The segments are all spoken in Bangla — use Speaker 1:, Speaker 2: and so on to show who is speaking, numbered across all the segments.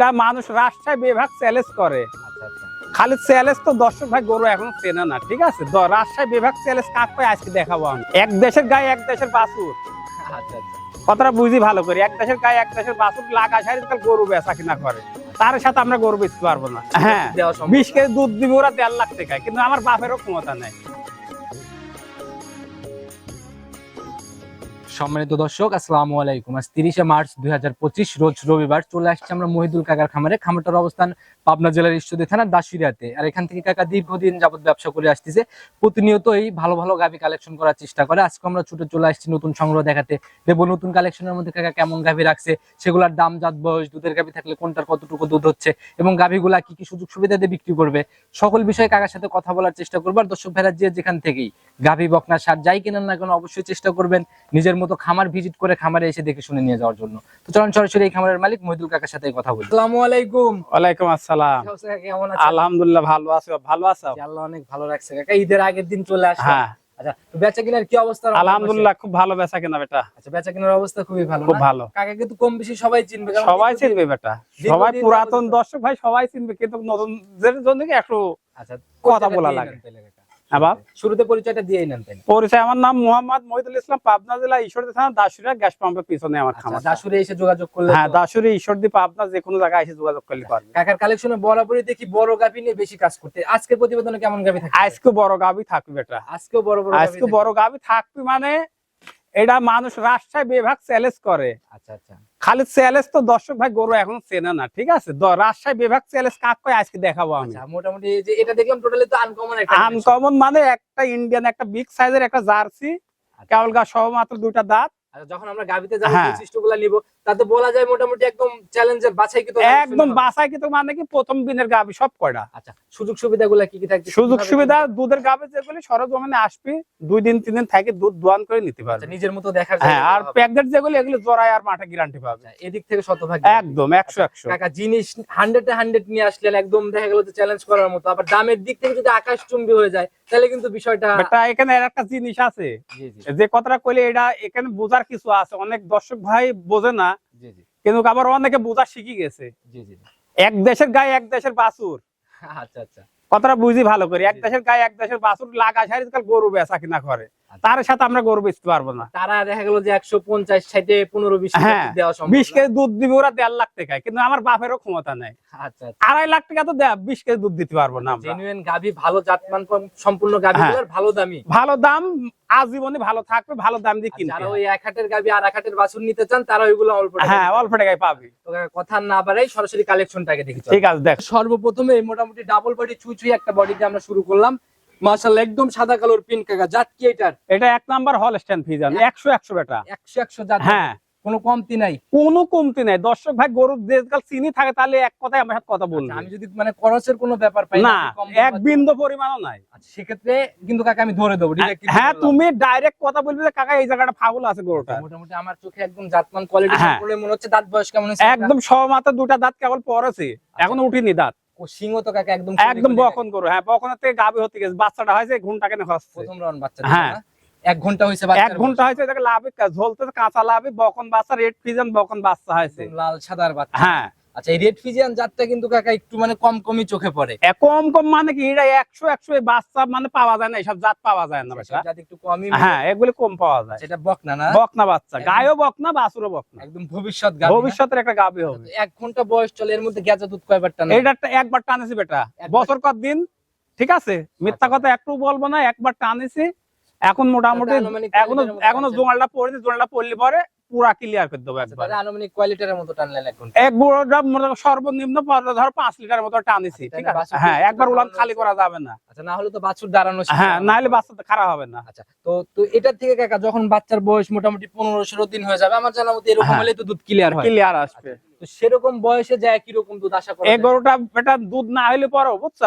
Speaker 1: এটা মানুষ রাজশাহী বিভাগ চ্যালেঞ্জ করে।
Speaker 2: আচ্ছা আচ্ছা।
Speaker 1: খালি চ্যালেঞ্জ তো দর্শক ভাই গরু এখনও চেনে না ঠিক আছে? রাজশাহী বিভাগ চ্যালেঞ্জ কাক পাই আজকে দেখাবো আমি? এক দেশের গায়ে এক দেশের বাছুর।
Speaker 2: আচ্ছা
Speaker 1: কথাটা বুঝি ভালো করি? এক দেশের গায়ে এক দেশের বাছুর লাগা সারি গরু বেচা কিনা করে। তার সাথে আমরা গরু বেচতে পারব না। হ্যাঁ বিশ কেজি দুধ দিবে ওরা দেড় লাখ টাকায় কিন্তু আমার বাপেরও ক্ষমতা নেই।
Speaker 2: সম্মানিত দর্শক, আসসালামু আলাইকুম। আজ তিরিশে মার্চ দুই হাজার পঁচিশ, রোজ রবিবার চলে আসছে আমরা মহিদুল কাকার খামারে। খামারটার অবস্থান পাবনা জেলার ঈশ্বরদী থানার দাসুরিয়াতে আর এখান থেকে কাকা দীর্ঘদিন যাবত ব্যবসা করে আসতেছে। প্রতিনিয়তই ভালো ভালো গাভি কালেকশন করার চেষ্টা করে। আজকে আমরা ছুটে চলে আসছি নতুন সংগ্রহ দেখাতে। দেখব নতুন কালেকশনের মধ্যে কাকা কেমন গাভি রাখছে, সেগুলোর দাম, জাত, বয়স, দুধের গাভি থাকলে কোনটার কতটুকু দুধ হচ্ছে এবং গাভিগুলা কি কি সুযোগ সুবিধা দিয়ে বিক্রি করবে, সকল বিষয়ে কাকার সাথে কথা বলার চেষ্টা করব। আর দর্শক ভাইরা যেখান থেকেই গাভি বকনা সার যাই কেনেন না কেন অবশ্যই চেষ্টা করবেন। নিজের মতো খামার ভিজিট করে খামারে এসে দেখে শুনে নিয়ে যাওয়ার জন্য। তো চলুন সরাসরি এই খামারের মালিক মহিদুল কাকার সাথে কথা বলি। আসসালামু আলাইকুম।
Speaker 1: ওয়ালাইকুম আসসালাম।
Speaker 2: কেমন আছেন?
Speaker 1: আলহামদুলিল্লাহ ভালো আছো। ভালো আছো?
Speaker 2: আল্লাহ অনেক ভালো রাখছে। কাকা ঈদের আগের দিন চলে আসে
Speaker 1: হ্যাঁ।
Speaker 2: আচ্ছা তো বেচা কিনার কি অবস্থা?
Speaker 1: আলহামদুলিল্লাহ খুব ভালো বেচা কিনা বেটা।
Speaker 2: আচ্ছা বেচা কিনার অবস্থা খুবই ভালো
Speaker 1: খুব ভালো।
Speaker 2: কাকা কিন্তু কম বেশি সবাই চিনবে
Speaker 1: সবাই চিনবে বেটা। সবাই পুরাতন দর্শক ভাই সবাই চিনবে। কিন্তু নতুনদের জন্য একটু
Speaker 2: আচ্ছা
Speaker 1: কথা বলা লাগে।
Speaker 2: নেন তাহলে কাকা।
Speaker 1: বাপ।
Speaker 2: শুরুতে পরিচয়টা দিয়েই নেন তাই
Speaker 1: পরিচয় আমার নাম মোহাম্মদ মহিদুল ইসলাম পাবনা জেলা ঈশ্বরদী থানা দাসুরিয়া গ্যাস পাম্পের পিছনে আমার
Speaker 2: আচ্ছা
Speaker 1: খামার
Speaker 2: দাসুরে এসে যোগাযোগ করলে
Speaker 1: হ্যাঁ
Speaker 2: তো-
Speaker 1: দাসুরি ঈশ্বরদী পাবনা যে কোনো জায়গায় এসে যোগাযোগ করলে পারবে।
Speaker 2: কাকার কালেকশনে বরাবরই দেখি বড় নিয়ে বেশি কাজ করতে। আজকের প্রতিবেদনে কেমন থাকে
Speaker 1: আজকে বড় গাবি থাকবে বেটা।
Speaker 2: আজকেও বড় বড়
Speaker 1: আজকে বড় গাবি থাকবে মানে এটা মানুষ রাজশাহী বিভাগ চ্যালেঞ্জ করে।
Speaker 2: আচ্ছা আচ্ছা।
Speaker 1: খালি চ্যালেঞ্জ তো দর্শক ভাই গরু এখন চেনে না ঠিক আছে? রাজশাহী বিভাগ চ্যালেঞ্জ কাক কয় আজকে দেখাবো আমি।
Speaker 2: আচ্ছা মোটামুটি যে এটা দেখলাম টোটালি তো আনকমন একটা।
Speaker 1: আনকমন মানে একটা ইন্ডিয়ান একটা বিগ সাইজের একটা জার্সি
Speaker 2: আচ্ছা,
Speaker 1: কেবল গা সহ মাত্র দুইটা দাঁত।
Speaker 2: যখন আমরা গাভিতে যাব
Speaker 1: হ্যাঁ।
Speaker 2: বৈশিষ্ট্যগুলো নিব তাতে বলা যায় মোটামুটি একদম চ্যালেঞ্জের বাছাই
Speaker 1: একদম বাসায় মানে কি প্রথম দিনের গাবি সব কয়টা?
Speaker 2: আচ্ছা সুযোগ সুবিধাগুলো কি কি থাকছে?
Speaker 1: সুযোগ সুবিধা দুধের গাবে যেগুলি সরজমিনে আসবি দুই দিন তিন দিন থাকে দুধ দোয়ান করে নিতে
Speaker 2: আচ্ছা,
Speaker 1: পারবে
Speaker 2: নিজের মতো দেখার
Speaker 1: হ্যাঁ আর প্যাকেট যেগুলি এগুলি জোড়ায় আর মাঠে গ্যারান্টি পাবে।
Speaker 2: আচ্ছা, এদিক থেকে শতভাগ
Speaker 1: একদম
Speaker 2: কাকা জিনিস নিয়ে আসলেন একদম দেখা গেল যে চ্যালেঞ্জ করার মতো। আবার দামের দিক থেকে যদি আকাশ চুম্বি হয়ে যায় তাহলে কিন্তু বিষয়টা
Speaker 1: এখানে একটা জিনিস আছে। যে কথাটা কইলে এটা এখানে বোঝার কিছু আছে অনেক দর্শক ভাই বোঝে না কিন্তু আবার অনেকে বোঝা শিখে গেছে। এক দেশের গায়ে এক দেশের বাছুর।
Speaker 2: আচ্ছা আচ্ছা।
Speaker 1: কথাটা বুঝি ভালো করে এক দেশের গায়ে এক দেশের বাছুর লাগা সারি কাল গরু বেচা কিনা করে। তার সাথে আমরা গরু বেচতে পারব না।
Speaker 2: তারা দেখা গেল যে একশো পঞ্চাশ ষাটে পনেরো বিশ
Speaker 1: হ্যাঁ, বিশ কেজি দুধ দিবে ওরা দেড় লাখ টাকায় কিন্তু আমার বাপেরও ক্ষমতা নেই।
Speaker 2: আচ্ছা আচ্ছা।
Speaker 1: আড়াই লাখ টাকা তো বিশ কেজি দুধ দিতে পারব না
Speaker 2: জেনুইন গাভি ভালো জাতমান সম্পূর্ণ গাভি
Speaker 1: হ্যাঁ।
Speaker 2: ভালো দামি।
Speaker 1: ভালো দাম আজীবনে ভালো থাকবে ভালো দাম দিয়ে হবে।
Speaker 2: ওই এক হাটের গাভি আর এক হাটের বাছুর নিতে চান তারা ওইগুলো অল্প
Speaker 1: হ্যাঁ অল্প টাকায় পাবে।
Speaker 2: তো কথা না বাড়াই সরাসরি কালেকশনটাকে দেখি
Speaker 1: ঠিক আছে দেখ।
Speaker 2: সর্বপ্রথমে এই মোটামুটি ডাবল বডি চুই চুই একটা বডি দিয়ে আমরা শুরু করলাম। মাশাআল্লাহ একদম সাদা কালোর পিন কাকা জাত কি এটার?
Speaker 1: এটা এক নাম্বার ফিজান বেটা।
Speaker 2: একশো একশো জাত।
Speaker 1: হ্যাঁ।
Speaker 2: কোনো কমতি নাই।
Speaker 1: কোনো কমতি নাই। দর্শক ভাই গরুর দেশকাল চিনি থাকে তাহলে এক কথায় আমার সাথে কথা বলবে।
Speaker 2: আচ্ছা, আমি যদি মানে খরচের কোনো ব্যাপার পাই
Speaker 1: না এক বিন্দু পরিমাণও নাই।
Speaker 2: আচ্ছা, সেক্ষেত্রে কিন্তু কাকা আমি ধরে দেবো
Speaker 1: হ্যাঁ তুমি ডাইরেক্ট কথা বলবে যে কাকা এই জায়গাটা ফাউল আছে গরুটা।
Speaker 2: মোটামুটি আমার চোখে একদম জাতমান কোয়ালিটি
Speaker 1: হ্যাঁ।
Speaker 2: মনে হচ্ছে দাঁত বয়স কেমন
Speaker 1: একদম সব মাথা দুটা দাঁত কেবল পড়েছে। এখনও উঠিনি দাঁত।
Speaker 2: ও সিংহ তো কাকা একদম
Speaker 1: একদম বকন করো হ্যাঁ বকনের থেকে গাবি হতে গেছে। বাচ্চাটা হয়েছে ঘণ্টা কেন হচ্ছে
Speaker 2: প্রথম রাউন্ড বাচ্চা
Speaker 1: হ্যাঁ।
Speaker 2: এক ঘণ্টা হয়েছে
Speaker 1: এক ঘণ্টা হয়েছে এটাকে লাভে ঝোলতে কাঁচা লাভে বকন বাচ্চা রেড ফিজান বকন বাচ্চা হয়েছে।
Speaker 2: লাল সাদার বাচ্চা।
Speaker 1: হ্যাঁ।
Speaker 2: আচ্ছা এই রেড ফিজিয়ান জাতটা কিন্তু কাকা একটু মানে কম কমই চোখে পড়ে।
Speaker 1: কম কম মানে কি এটা একশো একশো বাচ্চা মানে পাওয়া যায় না এইসব জাত পাওয়া যায় না
Speaker 2: জাত একটু কমই
Speaker 1: হ্যাঁ এগুলি কম পাওয়া যায়।
Speaker 2: সেটা বকনা না?
Speaker 1: বকনা বাচ্চা গায়েও বকনা বকনা।
Speaker 2: একদম ভবিষ্যৎ
Speaker 1: ভবিষ্যতের একটা গাবি হবে।
Speaker 2: এক ঘণ্টা বয়স চলে এর মধ্যে দুধ কয়বার টানে?
Speaker 1: এটা একবার টানেছি বেটা। বছর কত দিন? ঠিক আছে? মিথ্যা
Speaker 2: আচ্ছা।
Speaker 1: কথা একটু বলব না একবার টানেছি। এখন মোটামুটি এখনও
Speaker 2: এখনও
Speaker 1: জোয়ালটা পড়েছে জোয়ালটা পড়লে পরে পুরা ক্লিয়ার করে দেবো
Speaker 2: আচ্ছা,
Speaker 1: একবার।
Speaker 2: আনুমানিক কোয়ালিটির মতো টানলেন এক ঘণ্টা
Speaker 1: এক সর্বনিম্ন ধর পাঁচ লিটার মতো টানেছি
Speaker 2: আচ্ছা,
Speaker 1: ঠিক আছে? হ্যাঁ একবার উলান খালি করা যাবে না।
Speaker 2: আচ্ছা না হলে তো বাছুর দাঁড়ানো
Speaker 1: হ্যাঁ
Speaker 2: হবে।
Speaker 1: নাহলে বাচ্চা খারাপ হবে না।
Speaker 2: আচ্ছা তো তো এটার থেকে কাকা যখন বাচ্চার বয়স মোটামুটি পনেরো ষোলো দিন হয়ে যাবে আমার জানা মতো এরকম
Speaker 1: হ্যাঁ।
Speaker 2: হলে তো দুধ ক্লিয়ার হয়।
Speaker 1: ক্লিয়ার আসবে।
Speaker 2: তো সেরকম বয়সে যায় কীরকম দুধ আশা করা
Speaker 1: এই
Speaker 2: যায়?
Speaker 1: গরুটা এটা দুধ না হলে পরেও বুঝছ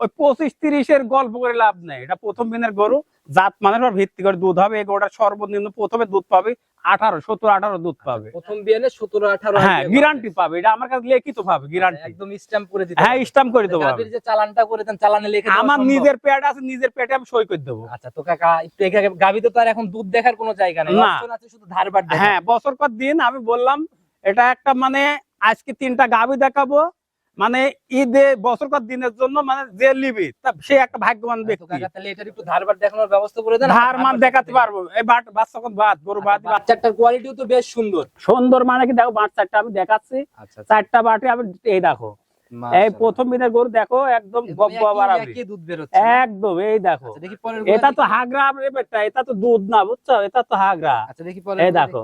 Speaker 1: ওই পঁচিশ তিরিশের গল্প করে লাভ নেই। এটা প্রথম দিনের গরু জাত মানের উপর ভিত্তি করে দুধ হবে। এই গরুটা সর্বনিম্ন প্রথমে দুধ পাবে আঠারো সতেরো আঠারো দুধ পাবে।
Speaker 2: প্রথম বিয়ানে সতেরো আঠারো
Speaker 1: হ্যাঁ গ্যারান্টি পাবে। এটা আমার কাছে লিখিত পাবে গ্যারান্টি
Speaker 2: একদম স্ট্যাম্প করে দিতে
Speaker 1: হ্যাঁ
Speaker 2: হবে।
Speaker 1: স্টাম্প করে দেবো।
Speaker 2: যে চালানটা করে দেন চালানে লিখে
Speaker 1: আমার নিজের পেট আছে নিজের পেটে আমি সই করে দেবো।
Speaker 2: আচ্ছা তো কাকা একটু এখানে তো আর এখন দুধ দেখার কোনো জায়গা নেই।
Speaker 1: না।
Speaker 2: অপশন আছে শুধু ধারবার
Speaker 1: হ্যাঁ বছর পর দিন আমি বললাম এটা একটা মানে আজকে তিনটা গাভি দেখাবো মানে ঈদে বছরকার দিনের জন্য মানে যে লিবি সে একটা ভাগ্যবান ব্যক্তি।
Speaker 2: কাকা তাহলে এটার একটু ধারবার দেখানোর ব্যবস্থা করে দেন।
Speaker 1: ধার দেখাতে পারব। এই বাট বাচ্চা কোন বাদ গরু বাদ বাদ।
Speaker 2: বাচ্চাটার কোয়ালিটিও তো বেশ সুন্দর।
Speaker 1: সুন্দর মানে কি দেখো বাট চারটা আমি দেখাচ্ছি।
Speaker 2: আচ্ছা
Speaker 1: চারটা বাটে আমি এই দেখো। এই প্রথম দিনের গরু দেখো একদম? একদম এই দেখো।
Speaker 2: আচ্ছা
Speaker 1: এটা তো হাগরা এটা তো দুধ না বুঝছ? এটা তো হাগরা।
Speaker 2: আচ্ছা দেখি
Speaker 1: এই দেখো।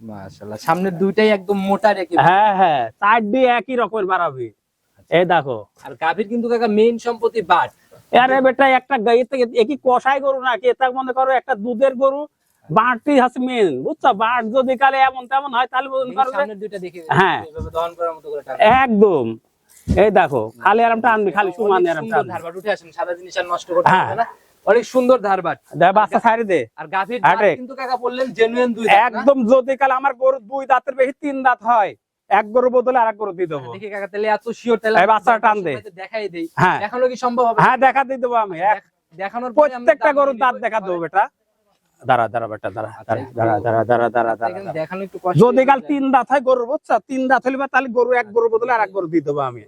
Speaker 2: মাশাআল্লাহ সামনের দুইটাই একদম মোটা রেখে
Speaker 1: হ্যাঁ হ্যাঁ চার দিয়ে একই রকমের বাড়াবি। এই দেখো।
Speaker 2: আর গাভীর কিন্তু কাকা মেইন সম্পত্তি বাট।
Speaker 1: আরে বেটা একটা গাই থেকে একই কষাই গরু নাকি? এটা মনে করো একটা দুধের গরু মেন বুঝছ? বাট যদি কালে এমন তেমন হয় তাহলে
Speaker 2: দেখি
Speaker 1: হ্যাঁ।
Speaker 2: দহন করার মতো করে টান।
Speaker 1: একদম। এই দেখো খালি আরাম টানবি খালি সুমান আরাম
Speaker 2: সুন্দর ধারবাট উঠে আসেন সাদা জিনিস আর নষ্ট করতে
Speaker 1: হ্যাঁ।
Speaker 2: হবে না। অনেক সুন্দর ধারবাট
Speaker 1: বাচ্চা ছাড়ি দে।
Speaker 2: আর গাভীর। কিন্তু কাকা বললেন জেনুইন দুই
Speaker 1: একদম যদি কাল আমার গরু দুই দাঁতের বেশি তিন দাঁত হয় এক গরু বদলে আর এক গরু দিয়ে দেবো।
Speaker 2: দেখি কাকা তাহলে এত শিওর তাহলে
Speaker 1: এই টান দে।
Speaker 2: দেখাই দেই।
Speaker 1: হ্যাঁ।
Speaker 2: দেখানো কি সম্ভব হবে?
Speaker 1: হ্যাঁ দেখা দিয়ে দেবো আমি।
Speaker 2: দেখানোর
Speaker 1: প্রত্যেকটা গরুর দাঁত দেখা দেবো বেটা। দাঁড়া দাঁড়া বেটা দাঁড়া
Speaker 2: আচ্ছা,
Speaker 1: দাঁড়া দাঁড়া দাঁড়া দাঁড়া দাঁড়া
Speaker 2: দেখানো একটু কষ্ট
Speaker 1: যদি কাল তিন দাঁত হয় গরু বুঝছ? তিন দাঁত হলে বা তাহলে গরু এক গরু বদলে আর এক গরু দিয়ে দেবো আমি।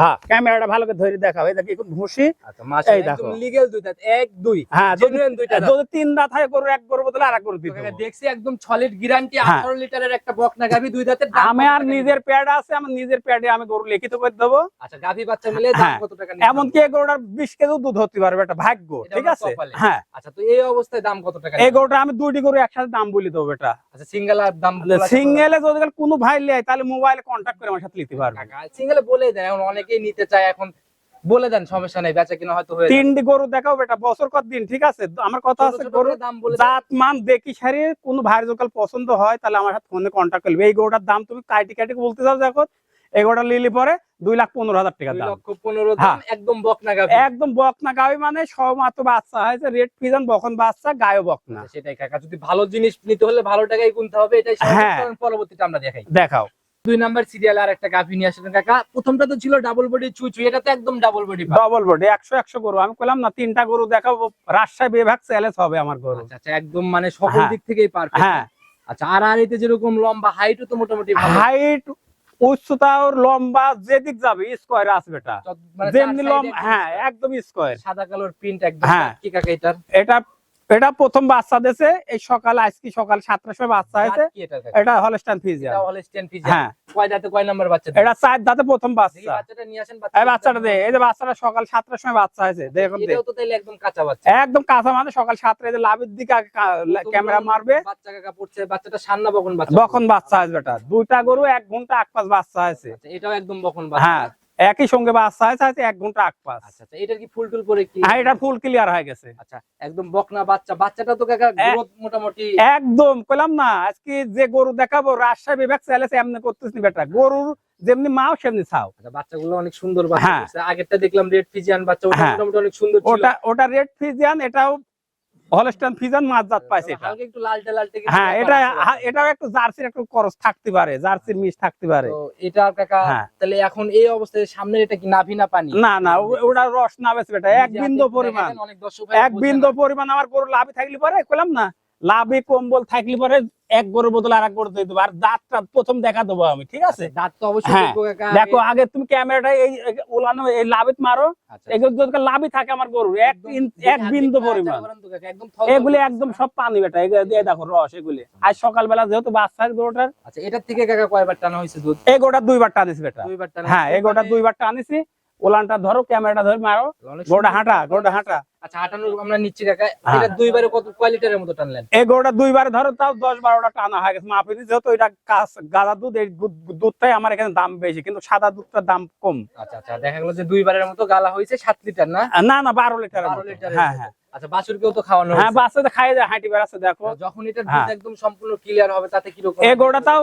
Speaker 1: হ্যাঁ। ক্যামেরাটা ভালো করে ধরে দেখাও। এই দেখি এখন ঘুষি।
Speaker 2: আচ্ছা
Speaker 1: এই দেখো।
Speaker 2: লিগ্যাল দুই দাঁত এক দুই।
Speaker 1: হ্যাঁ
Speaker 2: জেনুইন দুইটা
Speaker 1: যদি তিন দাঁত হয় গরু এক গরু বদলে আর এক গরু দিয়ে
Speaker 2: তো কাকা
Speaker 1: দেবো।
Speaker 2: দেখছি একদম সলিড গ্যারান্টি
Speaker 1: হ্যাঁ।
Speaker 2: 18 লিটারের একটা বকনা গাভী দুই দাঁতের দাম
Speaker 1: আমি আর নিজের প্যাড আছে আমার নিজের প্যাডে আমি গরু লিখিত করে দেবো।
Speaker 2: আচ্ছা গাভী বাচ্চা মিলে দাম
Speaker 1: হ্যাঁ।
Speaker 2: কত টাকা নিবে?
Speaker 1: এমনকি এই গরুটার বিশ কেজি দুধ হতে পারবে এটা ভাগ্য ঠিক আছে? হ্যাঁ।
Speaker 2: আচ্ছা তো এই অবস্থায় দাম কত টাকা
Speaker 1: এই? গরুটা আমি দুইটি গরু একসাথে দাম বলে দেবো বেটা
Speaker 2: আচ্ছা সিঙ্গেল আর দাম
Speaker 1: সিঙ্গেলে যদি কোনো ভাই লেয় তাহলে মোবাইলে কন্ট্যাক্ট করে আমার সাথে নিতে পারবে।
Speaker 2: সিঙ্গেলে বলে দেন এখন অনেকেই নিতে চায় এখন বলে দেন সমস্যা নাই বেচা কিনা হয়তো হয়ে
Speaker 1: তিনটি গরু দেখাও বেটা বছর কত দিন ঠিক আছে? আমার কথা
Speaker 2: ছোট
Speaker 1: আছে গরু
Speaker 2: দাম বলে
Speaker 1: জাত মান দেখি সারি কোনো ভাইয়ের যখন পছন্দ হয় তাহলে আমার সাথে ফোনে কন্ট্যাক্ট করবে। এই গরুটার দাম তুমি কাটি কাটি বলতে চাও যখন এই গরুটা লিলি পরে দুই লাখ পনেরো হাজার টাকা দাম। হ্যাঁ।
Speaker 2: দাম একদম বকনা
Speaker 1: একদম বকনা গাবি মানে সব মাত্র বাচ্চা হয়েছে রেড ফিজন বকন বাচ্চা গায়ে বকনা।
Speaker 2: আচ্ছা, সেটাই কাকা। যদি ভালো জিনিস নিতে হলে ভালো টাকাই কিনতে হবে এটাই
Speaker 1: হ্যাঁ।
Speaker 2: পরবর্তীতে আমরা দেখাই।
Speaker 1: দেখাও।
Speaker 2: দুই নাম্বার সিরিয়াল আর একটা গাভী নিয়ে আসলেন কাকা। প্রথমটা তো ছিল ডাবল বডি চুচু এটা তো একদম ডাবল বডি
Speaker 1: ডাবল বডি একশো একশো গরু। আমি বললাম না তিনটা গরু দেখাবো রাজশাহী বিভাগ চ্যালেঞ্জ হবে আমার গরু।
Speaker 2: আচ্ছা আচ্ছা একদম মানে সকল
Speaker 1: হ্যাঁ।
Speaker 2: দিক থেকেই পারফেক্ট
Speaker 1: হ্যাঁ।
Speaker 2: আচ্ছা আর আর এতে যেরকম লম্বা হাইটও তো মোটামুটি
Speaker 1: হাইট উচ্চতা ওর লম্বা যেদিক যাবে স্কোয়ার আসবে এটা
Speaker 2: মানে
Speaker 1: যেমনি লম্বা হ্যাঁ একদম স্কোয়ার
Speaker 2: সাদা কালোর প্রিন্ট একদম
Speaker 1: হ্যাঁ।
Speaker 2: কি কাকা এটার।
Speaker 1: এটা এটা প্রথম বাচ্চা দিয়েছে এই সকাল আজকে সকাল সাতটার সময় বাচ্চা হয়েছে? এটা
Speaker 2: এটা হলস্টিয়ান
Speaker 1: হ্যাঁ।
Speaker 2: কয় দাঁতে কয় নাম্বার বাচ্চা
Speaker 1: এটা চার দাঁতে প্রথম বাচ্চা।
Speaker 2: বাচ্চাটা নিয়ে আসেন
Speaker 1: এই বাচ্চাটা দে এই যে বাচ্চাটা সকাল সাতটার সময় বাচ্চা হয়েছে দেখুন
Speaker 2: এটাও তো তাইলে একদম কাঁচা বাচ্চা।
Speaker 1: একদম কাঁচা মানে সকাল সাতটায় যে লাভের দিকে আগে ক্যামেরা মারবে।
Speaker 2: বাচ্চা কাকা পড়ছে বাচ্চাটা সান্না বকন বাচ্চা।
Speaker 1: বকন বাচ্চা হয়েছে বেটা। দুইটা গরু এক ঘণ্টা আগ পাঁচ বাচ্চা হয়েছে।
Speaker 2: আচ্ছা, এটাও একদম বকন বাচ্চা।
Speaker 1: হ্যাঁ একই সঙ্গে হয়তো এক ঘণ্টা আগ পাঁচ
Speaker 2: আচ্ছা আচ্ছা এটার কি ফুল টুল করে কি?
Speaker 1: হ্যাঁ এটা ফুল ক্লিয়ার হয়ে গেছে।
Speaker 2: আচ্ছা একদম বকনা বাচ্চা। বাচ্চাটা তো কাকা গ্রোথ মোটামুটি
Speaker 1: একদম কইলাম না আজকে যে গরু দেখাবো রাজশাহী বিভাগ চ্যালেঞ্জ এমনি করতেছি বেটা। গরুর যেমনি মাও সেমনি ছাও।
Speaker 2: আচ্ছা বাচ্চাগুলো অনেক সুন্দর বাচ্চা
Speaker 1: হ্যাঁ।
Speaker 2: আগেরটা দেখলাম রেড ফিজিয়ান বাচ্চা ওটা
Speaker 1: হ্যাঁ।
Speaker 2: মোটামুটি অনেক সুন্দর ছিল।
Speaker 1: ওটা ওটা রেড ফিজিয়ান এটাও হলস্টাইন ফিজিয়ান মাছ জাত পাইছে এটা।
Speaker 2: একটু লালটে লালটে
Speaker 1: হ্যাঁ এটা এটাও একটু জার্সির একটু খরচ থাকতে পারে জার্সির মিশ থাকতে পারে।
Speaker 2: তো এটা কাকা
Speaker 1: হ্যাঁ।
Speaker 2: তাহলে এখন এই অবস্থায় সামনের এটা কি নাভি না পানি?
Speaker 1: না না ওটা রস না বেশি বেটা এক বিন্দু পরিমাণ। এক বিন্দু পরিমাণ আমার গরু লাভে থাকলে পরে কইলাম না। লাভে কম্বল থাকলে পরে এক গরুর বদলে আর এক গরু দিয়ে দেবো আর দাঁতটা প্রথম দেখা দেবো আমি ঠিক আছে?
Speaker 2: দাঁত তো অবশ্যই
Speaker 1: হ্যাঁ, দেখো আগে তুমি ক্যামেরাটা এই ওলানো এই লাভিত মারো।
Speaker 2: আচ্ছা,
Speaker 1: এগুলো যদি লাভই থাকে আমার গরু এক এক বিন্দু পরিমাণ। এগুলি একদম সব পানি বেটা এগুলো দেখো রস এগুলি। আজ সকালবেলা যেহেতু বাচ্চা গরুটার
Speaker 2: আচ্ছা এটার থেকে কাকা কয়বার টানা হয়েছে দুধ?
Speaker 1: এই গোটা দুইবার টানিস বেটা।
Speaker 2: দুইবার
Speaker 1: হ্যাঁ
Speaker 2: হয়েছে।
Speaker 1: এই গোটা
Speaker 2: মানে
Speaker 1: দুইবার টানিছি ওলানটা ধরো ক্যামেরাটা ধরে মারো। গোটা হাঁটা গোটা হাঁটা।
Speaker 2: আচ্ছা হাঁটানোর আমরা নিচ্ছি কাকা
Speaker 1: হ্যাঁ।
Speaker 2: এটা দুইবারে কত কয় লিটারের মতো টানলেন?
Speaker 1: এই গরুটা দুইবার ধরো তাও দশ বারোটা টানা হয়ে গেছে। মাপি যেহেতু এটা কাঁচ- গাদা দুধ এই দুধটাই আমার এখানে দাম বেশি কিন্তু সাদা দুধটার দাম কম।
Speaker 2: আচ্ছা আচ্ছা দেখা গেলো যে দুইবারের মতো গালা হয়েছে সাত লিটার না?
Speaker 1: না না বারো লিটার হ্যাঁ। হ্যাঁ।
Speaker 2: আচ্ছা বাছুরকেও তো খাওয়ানো
Speaker 1: হ্যাঁ। বাচ্চাদের খাই যায় হাঁটি বেড়াচ্ছে দেখো।
Speaker 2: যখন এটা
Speaker 1: হ্যাঁ।
Speaker 2: দুধ একদম সম্পূর্ণ ক্লিয়ার হবে তাতে কীরকম
Speaker 1: এই গরুটা তাও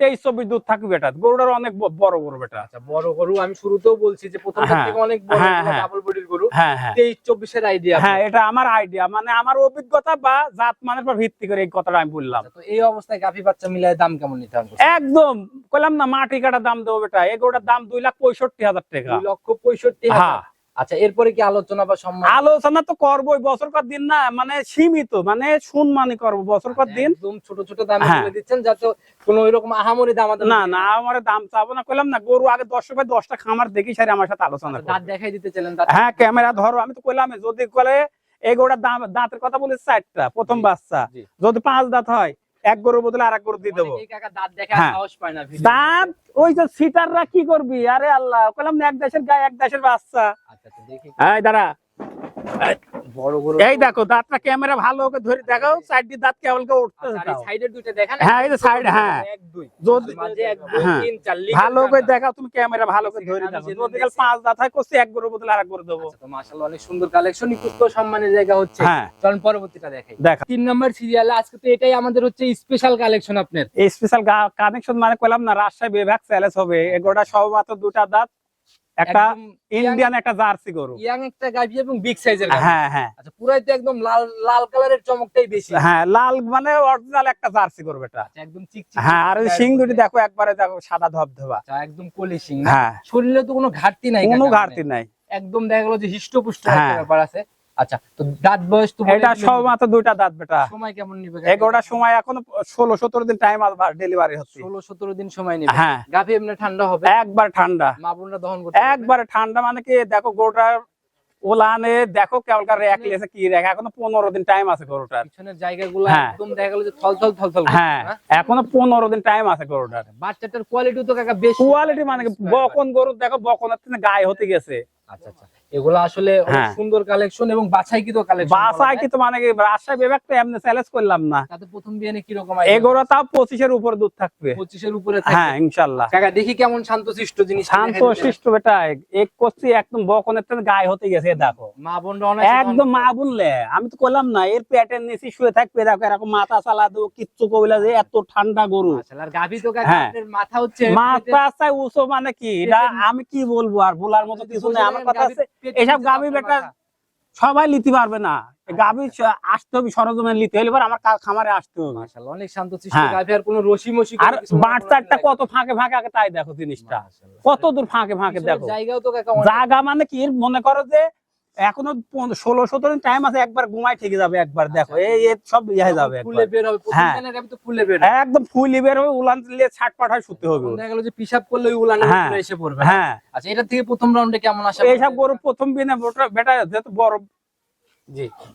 Speaker 1: তেইশ চব্বিশ দুধ থাকবে বেটা। গরুটার অনেক বড় গরু বেটা।
Speaker 2: আচ্ছা বড় গরু আমি শুরুতেও বলছি যে প্রথম
Speaker 1: হ্যাঁ,
Speaker 2: থেকে অনেক বড়
Speaker 1: হ্যাঁ।
Speaker 2: ডাবল বডির গরু।
Speaker 1: হ্যাঁ
Speaker 2: তেইশ চব্বিশের আইডিয়া
Speaker 1: হ্যাঁ এটা আমার আইডিয়া মানে আমার অভিজ্ঞতা বা জাত মানের পর ভিত্তি করে এই কথাটা আমি বললাম।
Speaker 2: তো এই অবস্থায় গাভী বাচ্চা মিলায় দাম কেমন নিতে হবে?
Speaker 1: একদম। কইলাম না মাটি কাটা দাম দেবো বেটা। এই গরুটার দাম দুই লাখ পঁয়ষট্টি হাজার টাকা।
Speaker 2: দুই লক্ষ পঁয়ষট্টি হাজার। আচ্ছা এরপরে কি আলোচনা বা সম্মান?
Speaker 1: আলোচনা তো করবোই বছর কর দিন না মানে সীমিত মানে সম্মানই করব বছর কর দিন।
Speaker 2: একদম ছোট ছোট দামে
Speaker 1: হ্যাঁ।
Speaker 2: দিচ্ছেন যাতে কোনো এরকম আহামরি দাম
Speaker 1: না না আমার দাম চাবো না কইলাম না গরু আগে দশ ভাই দশটা খামার দেখি সারি আমার সাথে আলোচনা
Speaker 2: দাঁত দেখাই দিতে চাইলেন
Speaker 1: হ্যাঁ ক্যামেরা ধরো আমি তো কইলাম যদি কলে এই গরুটার দাম দাঁতের কথা বলে চারটা প্রথম বাচ্চা। যদি পাঁচ দাঁত হয় এক গরুর বদলে আর এক গরু দিয়ে দেবো।
Speaker 2: দাঁত
Speaker 1: হ্যাঁ। দাঁত ওই যে সিটাররা কি করবি? আরে আল্লাহ কইলাম না এক দেশের গায়ে এক দেশের বাচ্চা।
Speaker 2: আচ্ছা আচ্ছা
Speaker 1: এই দাঁড়া।
Speaker 2: বড় বড়
Speaker 1: এই দেখো দাঁতটা ক্যামেরা ভালো করে ধরে দেখাও চারটি দাঁত কেবল কে উঠতেছে
Speaker 2: আর এই
Speaker 1: তাও।
Speaker 2: সাইডের দুইটা দেখান
Speaker 1: হ্যাঁ, এই যে side, হ্যাঁ।
Speaker 2: এক দুই।
Speaker 1: যদি-
Speaker 2: মাঝে এক দুই
Speaker 1: হ্যাঁ।
Speaker 2: তিন চার
Speaker 1: ভালো করে দেখাও তুমি ক্যামেরা ভালো করে ধরে দেখো যদি কাল পাঁচ দাঁত হয় করছি এক গরুর বদলে আর গরু দেবো।
Speaker 2: তো মাশাআল্লাহ অনেক সুন্দর কালেকশন সম্মানের জায়গা হচ্ছে।
Speaker 1: হ্যাঁ।
Speaker 2: চলুন পরবর্তীটা দেখাই।
Speaker 1: দেখা।
Speaker 2: তিন নম্বর সিরিয়ালে আজকে তো এটাই আমাদের হচ্ছে স্পেশাল কালেকশন আপনার।
Speaker 1: এই স্পেশাল কানেকশন মানে কইলাম না রাজশাহী বিভাগ চ্যালেঞ্জ হবে। এগুলোটা সবমাত্র দুটা দাঁত। একটা ইন্ডিয়ান একটা জার্সি গরু।
Speaker 2: ইয়াং একটা গাভি এবং বিগ সাইজের
Speaker 1: হ্যাঁ হ্যাঁ।
Speaker 2: আচ্ছা পুরাই তো একদম লাল লাল কালারের চমকটাই বেশি।
Speaker 1: হ্যাঁ লাল মানে অরিজিনাল একটা জার্সি গরু এটা।
Speaker 2: আচ্ছা, একদম চিকচিক
Speaker 1: হ্যাঁ আর ওই সিং দুটি দেখো একবারে দেখো সাদা ধবধবা।
Speaker 2: আচ্ছা একদম কলি সিং
Speaker 1: হ্যাঁ।
Speaker 2: শরীরে তো কোনো ঘাটতি নাই
Speaker 1: কোনো ঘাটতি
Speaker 2: মানে
Speaker 1: নাই।
Speaker 2: একদম দেখা গেল যে হিষ্টপুষ্ট একটা
Speaker 1: হ্যাঁ।
Speaker 2: ব্যাপার আছে। আচ্ছা তো দাঁত বয়স তো
Speaker 1: এটা সবমাত্র দুইটা দাঁত বেটা।
Speaker 2: সময় কেমন নিবে
Speaker 1: সময় এখনও ষোলো সতেরো দিন টাইম ডেলিভারি হচ্ছে।
Speaker 2: ষোলো সতেরো দিন সময় নেবে।
Speaker 1: হ্যাঁ।
Speaker 2: গাভি এমনি ঠান্ডা হবে?
Speaker 1: একবার ঠান্ডা।
Speaker 2: মা বোনরা দহন করতে?
Speaker 1: একবারে ঠান্ডা মানে কি দেখো গরুটার ওলানে দেখো র্যাক লেছে কি র্যাক? এখনও পনেরো দিন টাইম আছে গরুটার।
Speaker 2: পিছনের জায়গাগুলো
Speaker 1: হ্যাঁ।
Speaker 2: একদম দেখা গেল যে থল থল থল থল
Speaker 1: হ্যাঁ। এখনও পনেরো দিন টাইম আছে গরুটার।
Speaker 2: বাচ্চাটার কোয়ালিটি তো কাকা বেশ।
Speaker 1: কোয়ালিটি মানে বকন গরু দেখো বকনের থেকে গায়ে হতে গেছে।
Speaker 2: আচ্ছা আচ্ছা। এগুলো আসলে
Speaker 1: হ্যাঁ।
Speaker 2: সুন্দর কালেকশন এবং বাছাই কালেকশন
Speaker 1: বাসায় মানে কি? রাজশাহী বিভাগটা এমনি চ্যালেঞ্জ করলাম না।
Speaker 2: তাতে প্রথম বিয়ানে কি রকম
Speaker 1: এই গরু তাও পঁচিশের উপর দুধ থাকবে।
Speaker 2: পঁচিশের উপরে
Speaker 1: হ্যাঁ ইনশাল্লাহ।
Speaker 2: কাকা দেখি কেমন শান্তশিষ্ট জিনিস
Speaker 1: শান্ত বেটা এক করছি একদম বকনের থেকে গায়ে হতে গেছে দেখো।
Speaker 2: মা বোনরা
Speaker 1: একদম মা বললে আমি তো করলাম না এর পেটের নিচে শুয়ে থাকবে দেখো এরকম মাথা চালা দেবো কিচ্ছু কবিলা যে এত ঠান্ডা গরু।
Speaker 2: আর তো কাকা
Speaker 1: হ্যাঁ।
Speaker 2: আপনার মাথা হচ্ছে
Speaker 1: মাথা মানে কি? এটা আমি কি বলব আর বলার মতো কিছু নেই আমার কথা আছে এসব গাভী বেটা সবাই নিতে পারবে না। গাভী আসতে হবে সরজমে নিতে হলে এবার আমার খামারে আসতে হবে।
Speaker 2: মাশাআল্লাহ, অনেক শান্ত
Speaker 1: সৃষ্টি
Speaker 2: গাভি আর কোনো রসি মসি
Speaker 1: আর বাচ্চাটা কত ফাঁকে ফাঁকে আগে তাই দেখো জিনিসটা। কত দূর ফাঁকে ফাঁকে দেখো।
Speaker 2: জায়গাও তো
Speaker 1: জায়গা মানে কি? মনে করো যে এখনও ষোলো সতেরো টাইম আছে একবার ঘুমাই ঠিক যাবে একবার দেখো
Speaker 2: আচ্ছা।
Speaker 1: এই এই সব ইয়ে যাবে
Speaker 2: তখন ফুলে বের হবে
Speaker 1: হ্যাঁ।
Speaker 2: ফুলে বের
Speaker 1: একদম ফুল বের হবে উলান ছাট পাঠায় শুতে হবে।
Speaker 2: দেখা গেল যে পিসাব করলে ওই উলানের
Speaker 1: হ্যাঁ।
Speaker 2: এসে পড়বে।
Speaker 1: হ্যাঁ।
Speaker 2: আচ্ছা এটা থেকে প্রথম রাউন্ডে কেমন আসা
Speaker 1: এইসব গরু প্রথম দিনে বেটা- যেহেতু বড়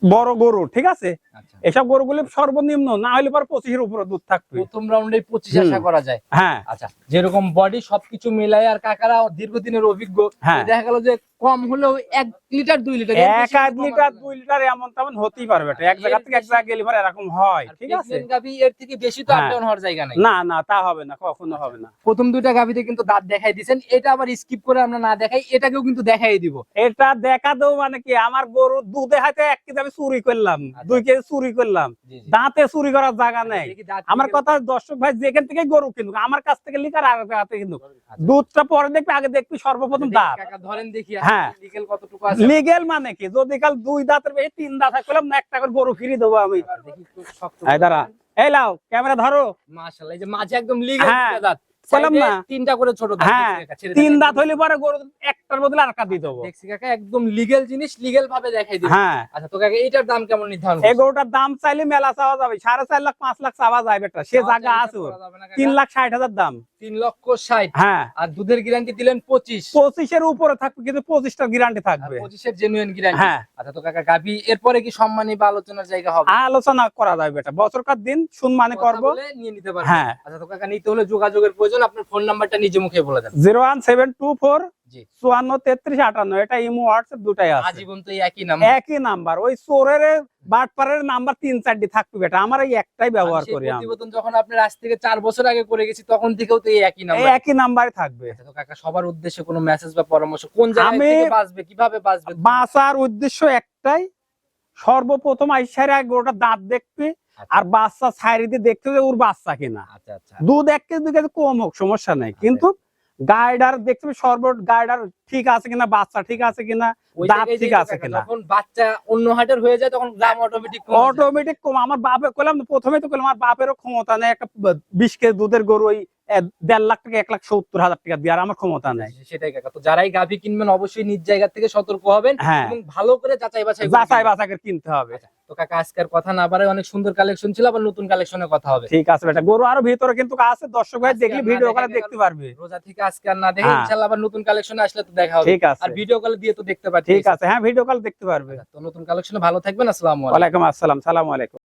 Speaker 1: বড় গরু ঠিক আছে?
Speaker 2: আচ্ছা।
Speaker 1: এসব গরুগুলি সর্বনিম্ন না হলে পরে পঁচিশের উপরে দুধ থাকবে।
Speaker 2: প্রথম রাউন্ডে পঁচিশ। আশা করা যায়।
Speaker 1: হ্যাঁ।
Speaker 2: আচ্ছা যেরকম বডি সবকিছু মিলাই আর কাকারা দীর্ঘদিনের অভিজ্ঞ
Speaker 1: হ্যাঁ।
Speaker 2: দেখা গেল যে কম হলেও এক লিটার দুই লিটার
Speaker 1: এক আধ লিটার দুই লিটার এমন তেমন হতেই পারবে। এক জায়গা থেকে এক জায়গায় গেলে পরে এরকম হয় ঠিক আছে?
Speaker 2: গাভী এর থেকে বেশি তো
Speaker 1: হ্যাঁ।
Speaker 2: আপ ডাউন হওয়ার জায়গা নাই।
Speaker 1: না না তা হবে না কখনো হবে না।
Speaker 2: প্রথম দুইটা গাভীতে কিন্তু দাঁত দেখাই দিয়েছেন এটা আবার স্কিপ করে আমরা না দেখাই এটাকেও কিন্তু দেখাই দিব।
Speaker 1: এটা দেখা দেবো মানে কি আমার গরু দুধে হাতে এক কেজি আমি চুরি করলাম
Speaker 2: আচ্ছা।
Speaker 1: দুই কেজি চুরি করলাম। দাঁতে চুরি করার জায়গা নাই। আমার কথা দর্শক ভাই যেখান থেকে গরু কিনুক আমার কাছ থেকে লিকার আর হাতে কিনুক।
Speaker 2: আচ্ছা।
Speaker 1: দুধটা পরে দেখবে আগে দেখবি সর্বপ্রথম দাঁত।
Speaker 2: ধরেন দেখি
Speaker 1: হ্যাঁ।
Speaker 2: লিগেল
Speaker 1: মানে কি? যদি কাল দুই দাঁতের বেশি তিন দাঁত হয় করলাম না একটা করে গরু ফিরিয়ে দেবো আমি। দাঁড়া। এই লাও ক্যামেরা ধরো।
Speaker 2: মাশাআল্লাহ মাঝে একদম লিগেল
Speaker 1: হ্যাঁ।
Speaker 2: দাঁত।
Speaker 1: বললাম না।
Speaker 2: তিনটা করে ছোট
Speaker 1: হ্যাঁ,
Speaker 2: দেখছি কাকা, ছেড়ে
Speaker 1: তিন দাঁত হইলে পরে গরু একটার বদলে আর একটা দেবো
Speaker 2: দেখছি কাকা একদম লিগেল জিনিস লিগেল ভাবে দেখাই দিবেন
Speaker 1: হ্যাঁ।
Speaker 2: আচ্ছা তো কাকা এইটার দাম কেমন নির্ধারণ
Speaker 1: এই গরুটার দাম চাইলে মেলা চাওয়া যাবে। সাড়ে চার লাখ পাঁচ লাখ চাওয়া যায় বেটা। সে জায়গা আছে তিন লাখ ষাট হাজার দাম।
Speaker 2: তিন লক্ষ ষাট।
Speaker 1: হ্যাঁ।
Speaker 2: আর দুধের গ্যারান্টি দিলেন পঁচিশ।
Speaker 1: পঁচিশের উপরে থাকবে কিন্তু পঁচিশটার গ্যারান্টি থাকবে।
Speaker 2: পঁচিশের জেনুইন গ্যারান্টি
Speaker 1: হ্যাঁ।
Speaker 2: আচ্ছা তো কাকা গাবি এরপরে কি সম্মানী বা আলোচনার জায়গা হবে?
Speaker 1: আলোচনা করা যাবে বেটা। বছরকার দিন
Speaker 2: কথা
Speaker 1: করব।
Speaker 2: নিয়ে নিতে পারবেন
Speaker 1: হ্যাঁ।
Speaker 2: আচ্ছা তো কাকা নিতে হলে যোগাযোগের প্রয়োজন আপনার ফোন নাম্বারটা নিজে মুখে বলে দেন।
Speaker 1: Zero one seven two four চুয়ান্ন তেত্রিশ আটান্ন। এটা ইমো হোয়াটসঅ্যাপ দুটাই আছে।
Speaker 2: আজীবন তো একই নাম্বার।
Speaker 1: একই নাম্বার। ওই চোরের বাটপারের নাম্বার তিন চারটি থাকবে বেটা। আমার এই একটাই ব্যবহার করি
Speaker 2: প্রতিবেদন যখন আপনার আজ থেকে চার বছর আগে করে গেছি তখন থেকেও তো এই একই নাম্বার।
Speaker 1: একই নাম্বারে থাকবে।
Speaker 2: আচ্ছা তো কাকা সবার উদ্দেশ্যে কোনো মেসেজ বা পরামর্শ কোন জায়গা থেকে বাঁচবে কীভাবে বাঁচবে?
Speaker 1: বাঁচার উদ্দেশ্য একটাই সর্বপ্রথম আইসারে আগে ওটা দাঁত দেখবে আর বাচ্চা দিয়ে দেখতে হবে ওর বাচ্চা কিনা।
Speaker 2: আচ্ছা আচ্ছা।
Speaker 1: দুধ এক কেজি দুই কেজি কম হোক সমস্যা নেই। কিন্তু গাইডার দেখতে হবে সর্ব গাইডার ঠিক আছে কিনা বাচ্চা ঠিক আছে কিনা দাঁত ঠিক আছে কিনা।
Speaker 2: যখন বাচ্চা অন্য হাটের হয়ে যায় তখন দাম অটোমেটিক
Speaker 1: অটোমেটিক কম আমার বাপে কইলাম প্রথমে তো কইলাম আমার বাপেরও ক্ষমতা নেই একটা বিশ কেজি দুধের গরু ওই দেড় লাখ টাকা এক লাখ সত্তর হাজার টাকা দেওয়ার আমার ক্ষমতা নেই।
Speaker 2: সেটাই কাকা। তো যারাই গাভী কিনবেন অবশ্যই নিজ জায়গা থেকে সতর্ক হবেন
Speaker 1: হ্যাঁ।
Speaker 2: এবং ভালো করে যাচাই বাছাই
Speaker 1: যাচাই বাছাই করে কিনতে হবে।
Speaker 2: তো কাকা আজকের কথা না বাড়ায় অনেক সুন্দর কালেকশন ছিল আবার নতুন কালেকশনে কথা হবে।
Speaker 1: ঠিক আছে বেটা গরু আরও ভিতরে কিন্তু আছে দর্শক ভাই দেখলে ভিডিও করে দেখতে পারবে।
Speaker 2: রোজা থেকে আজকে আর না দেখে
Speaker 1: হ্যাঁ।
Speaker 2: ইনশাআল্লাহ আবার নতুন কালেকশনে আসলে তো দেখা হবে।
Speaker 1: ঠিক আছে।
Speaker 2: আর ভিডিও কলে দিয়ে তো দেখতে পাচ্ছি।
Speaker 1: ঠিক আছে হ্যাঁ ভিডিও কল দেখতে পারবে।
Speaker 2: তো নতুন কালেকশনে ভালো থাকবেন আসসালামু আলাইকুম।
Speaker 1: ওয়ালাইকুম আসসালাম সালাম আলাইকুম।